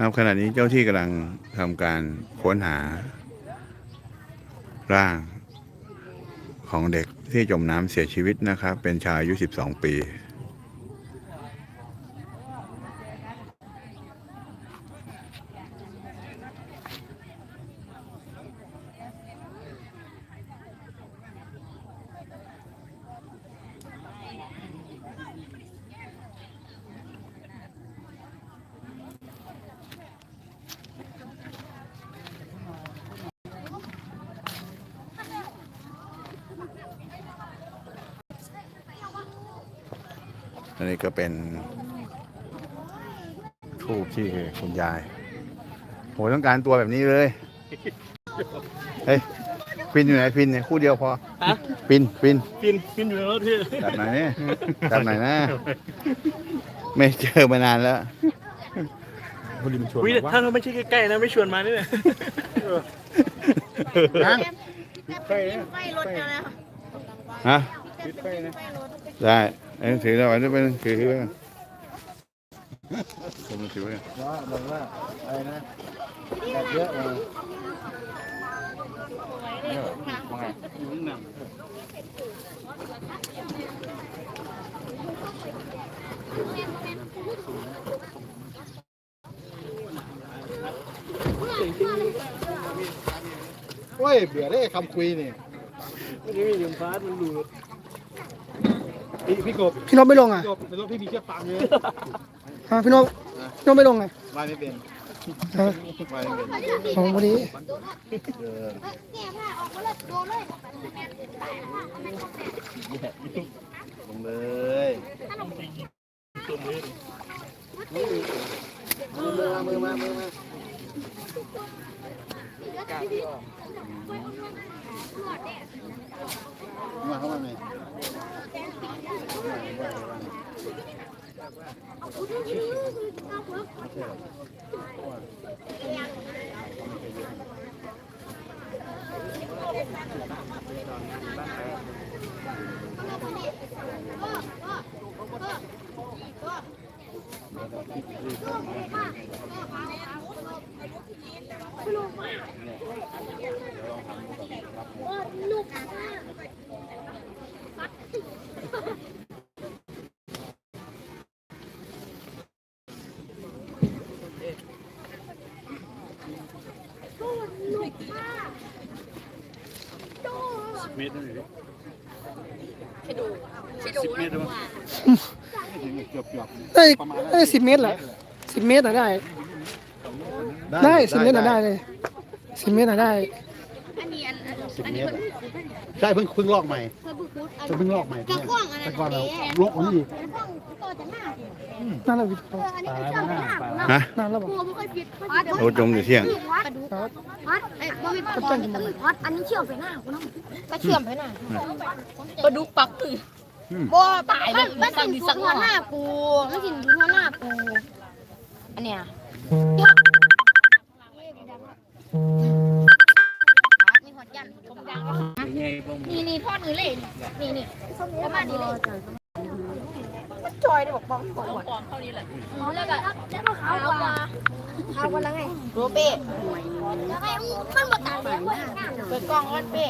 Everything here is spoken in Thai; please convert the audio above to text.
ครับขณะนี้เจ้าที่กำลังทำการค้นหา ร่างของเด็กที่จมน้ำเสียชีวิตนะครับ เป็นชายอายุ 12 ปี อันนี้ก็เป็นทูบที่คุณยายโหต้องการตัวแบบนี้เลย เฮ้ยฟินอยู่ไหนฟินเนี่ยคู่เดียวพอฮะฟินฟินฟินฟินอยู่ในรถพี่จัดไหนอยเนี่ยจัดไหนอยนะ ไม่เจอมานานแล้วพอดีมันชวนวิบอกว่าถ้าเราไม่ใช่ใกล้ๆนะไม่ชวนมานี่เลยฮะไฟไฟรถกันแล้วฮะไฟนะได้เอ็นถือเอาไว้ด้วยเป็นถือถือไว้ก่อนผมถือไว้ก่อนว่าบอกว่าอะไรนะแบบเยอะเลยโอ้ยเบื่อได้คำคุยนี่ไม่ได้มีเดือดฟ้ามันดูด พี่พี่กบพี่นพไม่ลงอะพี่กบเป็นรถพี่มีเชือกฟางเยอะฮะพี่นพพี่นพไม่ลงไงมาไม่เป็นฮะมาไม่เป็นของวันนี้เออแก้ผ้าออกมาเลยโดนเลยลงเลยมือมามือมามือมามาเข้ามาไหม ลูก เมตรนั่นเองสิบเมตรเกือบเกือบได้ได้สิบเมตรแหละสิบเมตรน่ะได้ ได้สิบเมตรน่ะได้เลยสิบเมตรน่ะได้ อันนี้อันสิบเมตรใช่เพิ่งเพิ่งลอกใหม่เพื่อบุกรุกจะเพิ่งลอกใหม่กระข้องอันแต่นั้นก่อนเราเอ๊ะลอกอันนี้อีกกระข้องต่อจากหน้านั่นแหละพี่เอออันนี้กระข้องจากหน้าของเราฮะนั่นแล้วบอกตัวไม่ค่อยฟิตโอ้จมอยู่เที่ยง กระดูกพัดไอ้บ่มีปอนพัดอันนี้เชื่อมไปหน้ากูน้องก็เชื่อมไปหน้าปลาดุกปักคือบ่ตายเลยมันสินทุนหัวหน้ากูมันสินทุนหัวหน้ากูอันเนี้ย นี่นี่พ่อหนูเลยนี่นี่ประมาณนี้เลยมันจอยได้บอกบ้องกปอมเท่านี้แหละแล้วก็แล้วก็ขาวกว่าขาวกว่าแล้วไงโรเป้แล้วไงมันมาตัดเลยเปิดกล้องก่อนเป้